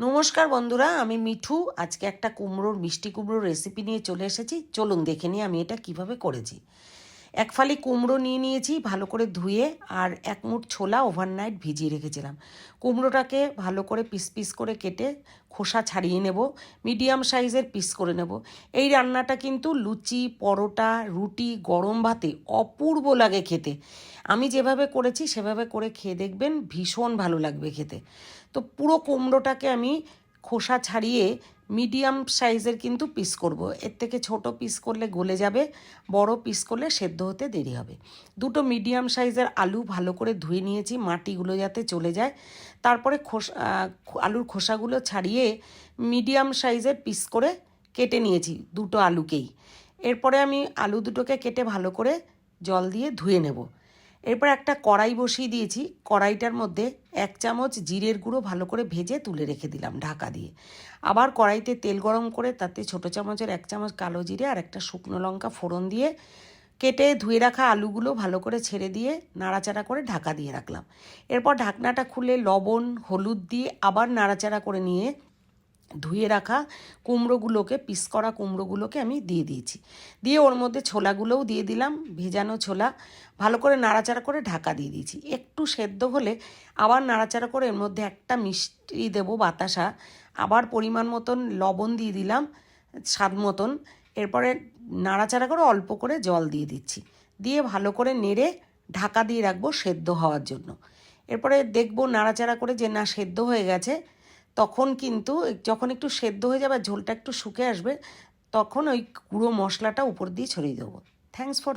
নমস্কার বন্ধুরা, আমি মিঠু। আজকে একটা কুমড়োর, মিষ্টি কুমড়োর রেসিপি নিয়ে চলে এসেছি। চলুন দেখে নিই আমি এটা কীভাবে করেছি। এক ফালি কুমড়ো নিয়ে নিয়েছি, ভালো করে ধুয়ে আর এক মুঠ ছোলা ওভারনাইট ভিজিয়ে রেখেছিলাম। কুমড়োটাকে ভালো করে পিস পিস করে কেটে খোসা ছাড়িয়ে নেব মিডিয়াম সাইজের পিস করে নেব। এই রান্নাটা কিন্তু লুচি, পরোটা, রুটি, গরম ভাতে অপূর্ব লাগে খেতে। আমি যেভাবে করেছি সেভাবে করে খেয়ে দেখবেন ভীষণ ভালো লাগবে খেতে। তো পুরো কুমড়োটাকে আমি খোসা ছাড়িয়ে মিডিয়াম সাইজের কিন্তু পিস করব। এর থেকে ছোট পিস করলে গলে যাবে, বড় পিস করলে সেদ্ধ হতে দেরি হবে। দুটো মিডিয়াম সাইজের আলু ভালো করে ধুয়ে নিয়েছি, মাটিগুলো যাতে চলে যায়। তারপরে খোসা আলুর খোসাগুলো ছাড়িয়ে মিডিয়াম সাইজের পিস করে কেটে নিয়েছি দুটো আলুকেই। এরপরে আমি আলু দুটোকে কেটে ভালো করে জল দিয়ে ধুয়ে নেব। এরপর একটা কড়াই বসিয়ে দিয়েছি। কড়াইটার মধ্যে এক চামচ জিরের গুঁড়ো ভালো করে ভেজে তুলে রেখে দিলাম ঢাকা দিয়ে। আবার কড়াইতে তেল গরম করে তাতে ছোট চামচের এক চামচ কালো জিরে আর একটা শুকনো লঙ্কা ফোড়ন দিয়ে কেটে ধুয়ে রাখা আলুগুলো ভালো করে ছেড়ে দিয়ে নাড়াচাড়া করে ঢাকা দিয়ে রাখলাম। এরপর ঢাকনাটা খুলে লবণ, হলুদ দিয়ে আবার নাড়াচাড়া করে নিয়ে ধুয়ে রাখা কুমড়োগুলোকে, পিস করা কুমড়োগুলোকে আমি দিয়ে দিয়েছি। দিয়ে ওর মধ্যে ছোলাগুলোও দিয়ে দিলাম, ভেজানো ছোলা। ভালো করে নাড়াচাড়া করে ঢাকা দিয়ে দিয়েছি। একটু সেদ্ধ হলে আবার নাড়াচাড়া করে এর মধ্যে একটা মিষ্টি দেবো বাতাসা। আবার পরিমাণ মতন লবণ দিয়ে দিলাম, স্বাদ মতন। এরপরে নাড়াচাড়া করে অল্প করে জল দিয়ে দিচ্ছি। দিয়ে ভালো করে নেড়ে ঢাকা দিয়ে রাখব সেদ্ধ হওয়ার জন্য। এরপরে দেখব নাড়াচাড়া করে যে না সেদ্ধ হয়ে গেছে তখন কিন্তু যখন একটু সেদ্ধ হয়ে যাবে ঝোলটা একটু শুকে আসবে, তখন ওই গুঁড়ো মশলাটা উপর দিয়ে ছড়িয়ে দেবো। Thanks for